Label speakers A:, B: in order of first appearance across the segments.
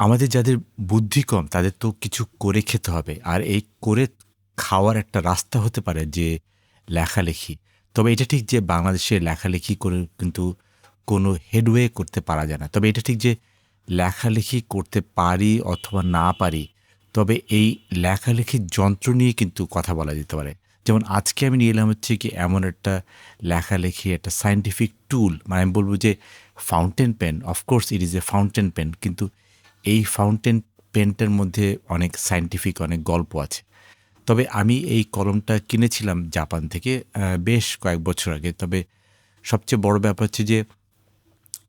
A: আমাদের যাদের বুদ্ধি কম, তাদের তো কিছু করে খেতে হবে। আর এই করে খাওয়ার একটা রাস্তা হতে পারে যে লেখালেখি। তবে এটা ঠিক যে বাংলাদেশে লেখালেখি করে কিন্তু কোনো হেডওয়ে করতে পারা যায় না। তবে এটা ঠিক যে লেখালেখি করতে পারি অথবা না পারি, তবে এই লেখালেখির যন্ত্র নিয়ে কিন্তু কথা বলা যেতে পারে। যেমন আজকে আমি নিয়ে এলাম হচ্ছে কি এমন একটা লেখালেখি, একটা সায়েন্টিফিক টুল মানে আমি বলব যে fountain pen of course it is a fountain pen কিন্তু এই ফাউন্টেন পেনটার মধ্যে অনেক সায়েন্টিফিক অনেক গল্প আছে। তবে আমি এই কলমটা কিনেছিলাম জাপান থেকে বেশ কয়েক বছর আগে। তবে সবচেয়ে বড় ব্যাপার হচ্ছে যে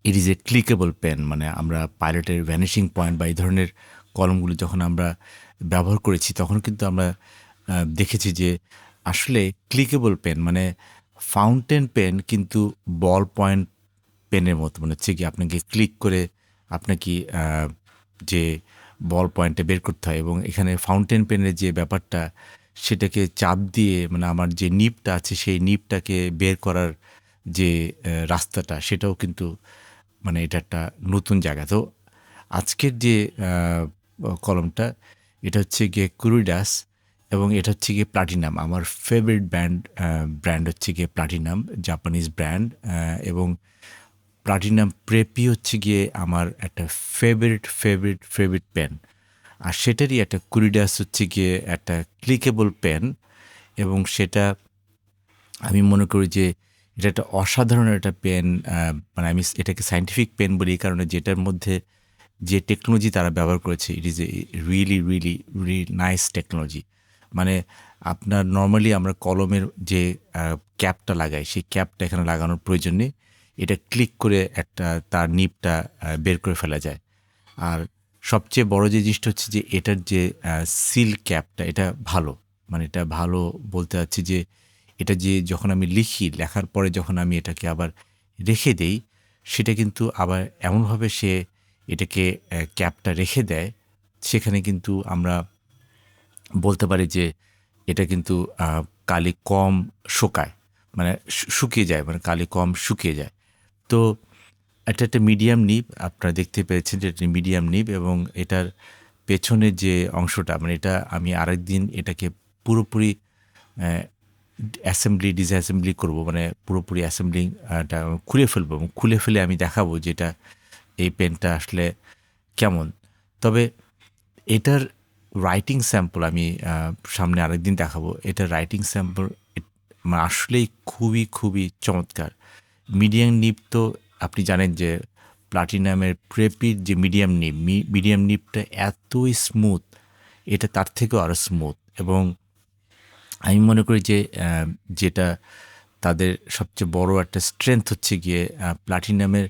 A: it is a clickable pen মানে আমরা পাইলটের ভ্যানিশিং পয়েন্ট বা এই ধরনের কলমগুলো যখন আমরা ব্যবহার করেছি, তখন কিন্তু আমরা দেখেছি যে, আসলে ক্লিকেবল পেন মানে ফাউন্টেন পেন কিন্তু বল পয়েন্ট পেনের মতো। মানে হচ্ছে কি, আপনাকে ক্লিক করে আপনাকে যে বল পয়েন্টে বের করতে হয় এবং এখানে ফাউন্টেন পেনের যে ব্যাপারটা, সেটাকে চাপ দিয়ে মানে আমার যে নিপটা আছে, সেই নিপটাকে বের করার যে রাস্তাটা, সেটাও কিন্তু মানে এটা একটা নতুন জায়গা। তো আজকের যে কলমটা, এটা হচ্ছে গিয়ে কুরিডাস এবং এটা হচ্ছে গিয়ে প্লাটিনাম আমার ফেভারিট ব্র্যান্ড ব্র্যান্ড হচ্ছে গিয়ে প্লাটিনাম জাপানিজ ব্র্যান্ড এবং প্লাটিনাম প্রেপি হচ্ছে গিয়ে আমার একটা ফেভারিট ফেভারিট ফেভারিট পেন আর সেটারই একটা কুরিডাস হচ্ছে গিয়ে একটা ক্লিকেবল পেন এবং সেটা আমি মনে করি যে এটা একটা অসাধারণ একটা পেন মানে আমি এটাকে সাইন্টিফিক পেন বলি এই কারণে যেটার মধ্যে যে টেকনোলজি তারা ব্যবহার করেছে it is a really really really nice technology মানে আপনার নর্মালি আমরা কলমের যে ক্যাপটা লাগাই, সেই ক্যাপটা এখানে লাগানোর প্রয়োজন নেই। এটা ক্লিক করে একটা তার নিপটা বের করে ফেলা যায়। আর সবচেয়ে বড় যে জিনিসটা হচ্ছে যে এটার যে সিল ক্যাপটা এটা ভালো। মানে এটা ভালো বলতে চাচ্ছি যে এটা যে যখন আমি লিখি, লেখার পরে যখন আমি এটাকে আবার রেখে দেই, সেটা কিন্তু আবার এমনভাবে সে এটাকে ক্যাপটা রেখে দেয়, সেখানে কিন্তু আমরা বলতে পারি যে এটা কিন্তু কালি কম শোকায়। মানে শুকিয়ে যায় মানে কালি কম শুকিয়ে যায়। তো এটা একটা মিডিয়াম নিব আপনারা দেখতে পেয়েছেন যে এটা মিডিয়াম নিব এবং এটার পেছনের যে অংশটা মানে এটা আমি আরেক দিন এটাকে পুরোপুরি অ্যাসেম্বলি ডিসঅ্যাসেম্বলি করব মানে পুরোপুরি অ্যাসেম্বলিটা খুলে ফেলব এবং খুলে ফেলে আমি দেখাবো যেটা এই পেনটা আসলে কেমন। তবে এটার রাইটিং স্যাম্পল আমি সামনে আরেকদিন দেখাবো। এটার রাইটিং স্যাম্পল আসলেই খুবই খুবই চমৎকার। মিডিয়াম নিপ তো আপনি জানেন যে প্লাটিনামের প্রেপির যে মিডিয়াম নিপ মিডিয়াম নিপটা এতই স্মুথ, এটা তার থেকেও আরও স্মুথ এবং আমি মনে করি যে যেটা তাদের সবচেয়ে বড় একটা স্ট্রেংথ হচ্ছে গিয়ে প্লাটিনামের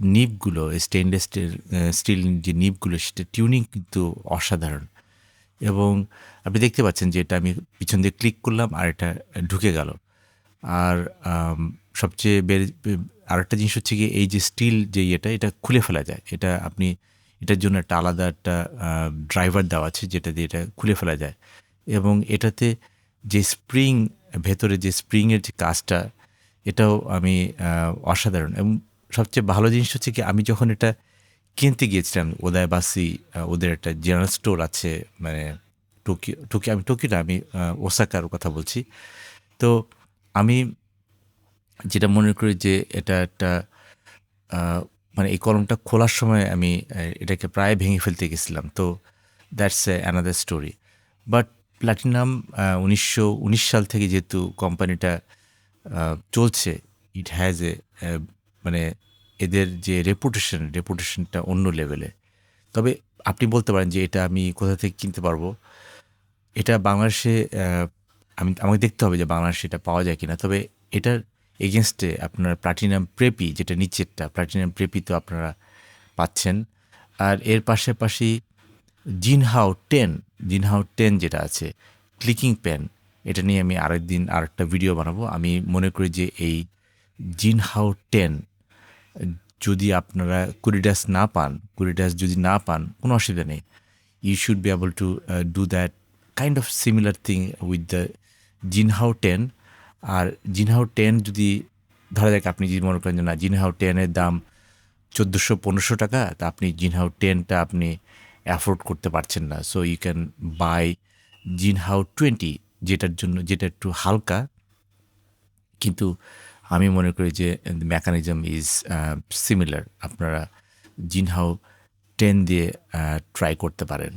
A: নিপগুলো স্টেনলেস স্টিল স্টিল যে নিপগুলো, সেটা টিউনিং কিন্তু অসাধারণ এবং আপনি দেখতে পাচ্ছেন যে এটা আমি পিছন দিয়ে ক্লিক করলাম আর এটা ঢুকে গেল। আর সবচেয়ে আরেকটা জিনিস হচ্ছে গিয়ে এই যে স্টিল যে ইয়েটা, এটা খুলে ফেলা যায়। এটা আপনি, এটার জন্য একটা আলাদা একটা ড্রাইভার দেওয়া আছে যেটা দিয়ে এটা খুলে ফেলা যায়। এবং এটাতে যে স্প্রিং ভেতরে যে স্প্রিংয়ের যে কাজটা, এটাও আমি অসাধারণ। এবং সবচেয়ে ভালো জিনিস হচ্ছে কি, আমি যখন এটা কিনতে গিয়েছিলাম ওদায়বাসী ওদের একটা জেনারেল স্টোর আছে মানে টোকিও টোকিও, আমি টোকিও না, আমি ওসাকার কথা বলছি। তো আমি যেটা মনে করি যে এটা একটা মানে এই কলমটা খোলার সময় আমি এটাকে প্রায় ভেঙে ফেলতে গেছিলাম। তো that's a another story but platinum উনিশশো উনিশ সাল থেকে যেহেতু কোম্পানিটা চলছে ইট হ্যাজ এ মানে এদের যে রেপুটেশন রেপুটেশনটা অন্য লেভেলে তবে আপনি বলতে পারেন যে এটা আমি কোথা থেকে কিনতে পারব? এটা বাংলাদেশে আমি, আমাকে দেখতে হবে যে বাংলাদেশে এটা পাওয়া যায় কিনা। তবে এটার এগেনস্টে আপনার প্লাটিনাম প্রেপি যেটা নিচেরটা প্লাটিনাম প্রেপি তো আপনারা পাচ্ছেন। আর এর পাশাপাশি জিনহাও টেন জিনহাও টেন যেটা আছে ক্লিকিং পেন এটা নিয়ে আমি আরেক দিন আর একটা ভিডিও বানাবো। আমি মনে করি যে এই জিনহাও টেন যদি আপনারা কুরিডাস না পান কুরিডাস যদি না পান, কোনো অসুবিধা নেই। You should be able to do that kind of similar thing with the Jinhao ten R Jinhao ten যদি ধরা যাক, আপনি যদি মনে করেন যে না, জিনহাও টেনের দাম চোদ্দোশো পনেরোশো টাকা, তা আপনি জিনহাও টেনটা আপনি অ্যাফোর্ড করতে পারছেন না। So you can buy Jinhao twenty, যেটার জন্য, যেটা একটু হালকা। কিন্তু আমি মনে করি যে মেকানিজম ইজ সিমিলার আপনারা জিনহাও টেন দিয়ে ট্রাই করতে পারেন।